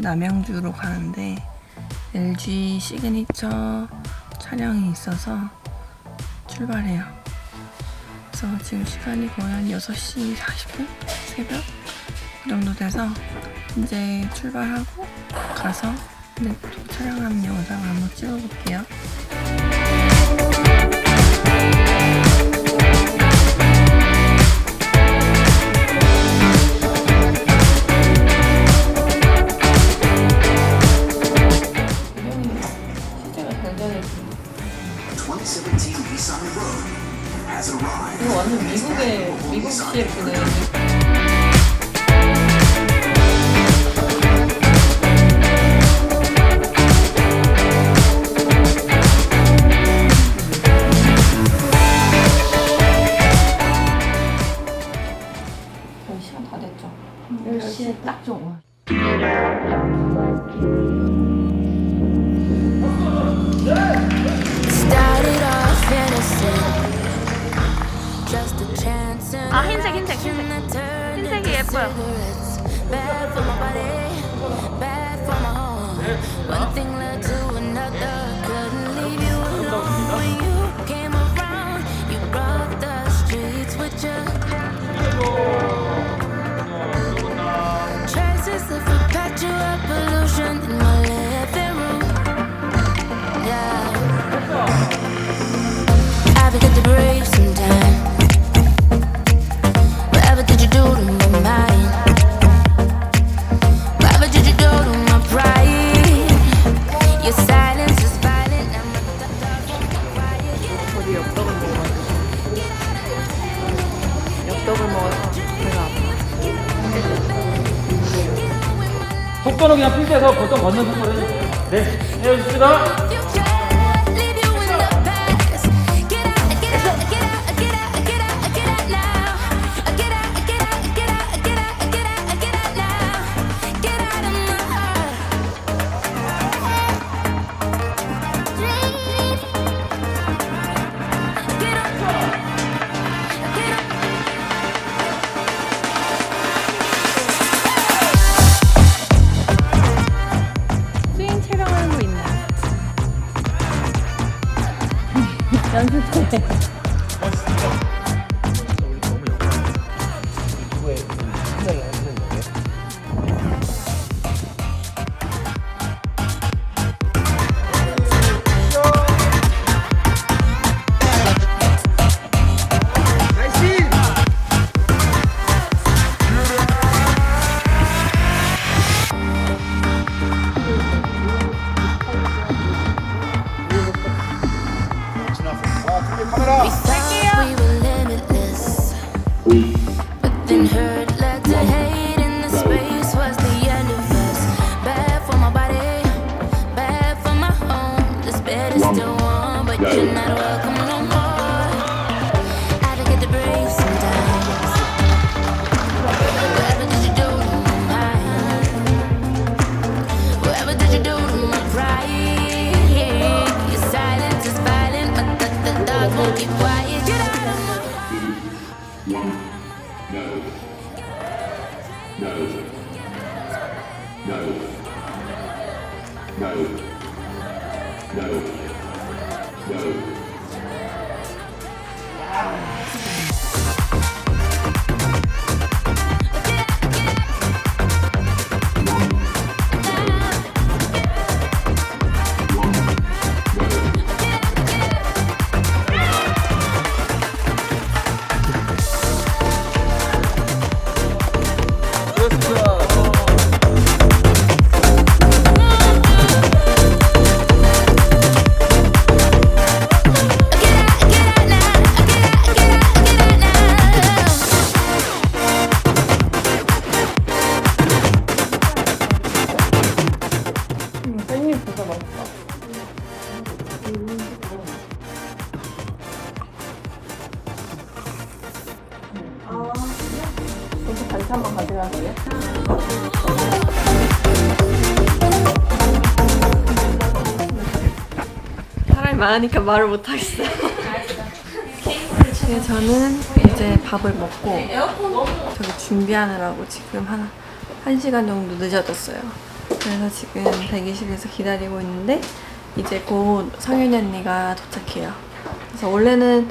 남양주로 가는데 LG 시그니처 촬영이 있어서 출발해요. 그래서 지금 시간이 거의 한 6시 40분? 새벽? 그 정도 돼서 이제 출발하고 가서 또 촬영하는 영상을 한번 찍어볼게요. 속도는 그냥 필드에서 보통 걷는 속도로 해주세요. 네, 해주십니다. 연습 때. Bad for my body, bad for my home. This bed is still warm, but you're not welcome no more. One. No. No. No. No. No. No. 깻잎 버섯 맛있다. 여기 반찬만 가져간 거예요? 사람이 많으니까 말을 못 하겠어요. 네, 저는 이제 밥을 먹고 저기 준비하느라고 지금 한, 한 시간 정도 늦어졌어요. 그래서 지금 대기실에서 기다리고 있는데 이제 곧 성윤이 언니가 도착해요. 그래서 원래는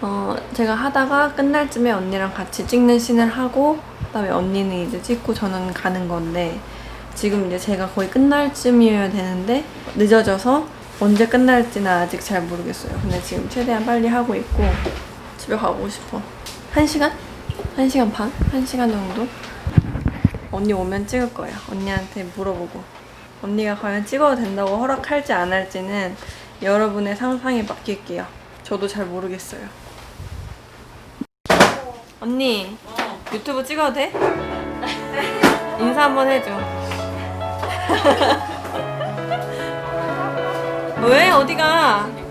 어 제가 하다가 끝날 쯤에 언니랑 같이 찍는 씬을 하고 그다음에 언니는 이제 찍고 저는 가는 건데 지금 이제 제가 거의 끝날 쯤이어야 되는데 늦어져서 언제 끝날지는 아직 잘 모르겠어요. 근데 지금 최대한 빨리 하고 있고 집에 가고 싶어. 한 시간? 한 시간 반? 한 시간 정도? 언니 오면 찍을 거예요. 언니한테 물어보고. 언니가 과연 찍어도 된다고 허락할지 안 할지는 여러분의 상상에 맡길게요. 저도 잘 모르겠어요. 언니, 유튜브 찍어도 돼? 인사 한번 해줘. 왜? 어디가?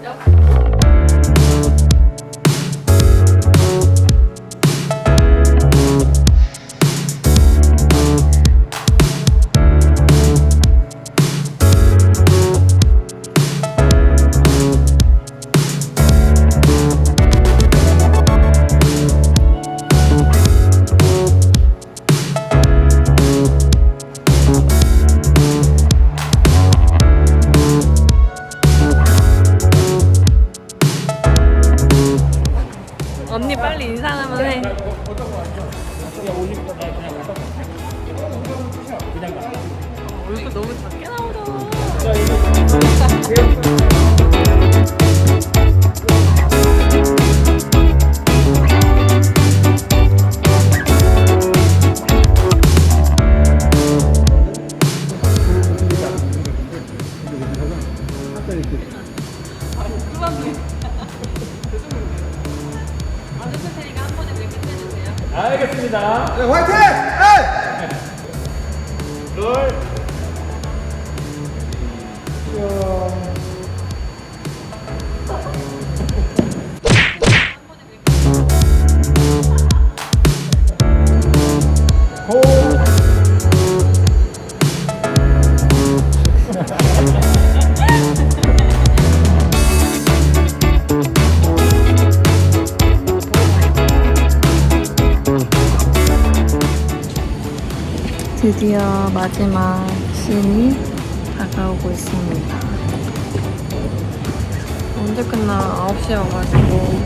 알겠습니다. 네, 화이팅! 에이! 둘. 드디어 마지막 씬이 다가오고 있습니다. 언제 끝나? 9시에 와가지고.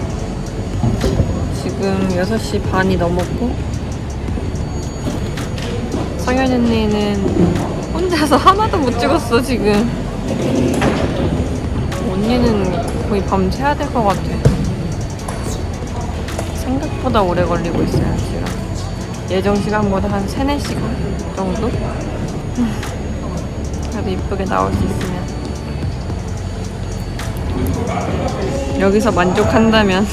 지금 6시 반이 넘었고. 성현 언니는 혼자서 하나도 못 찍었어 지금. 언니는 거의 밤새야 될 것 같아. 생각보다 오래 걸리고 있어요 지금 예정 시간보다 한 3, 4시간 정도? 음, 그래도 이쁘게 나올 수 있으면 여기서 만족한다면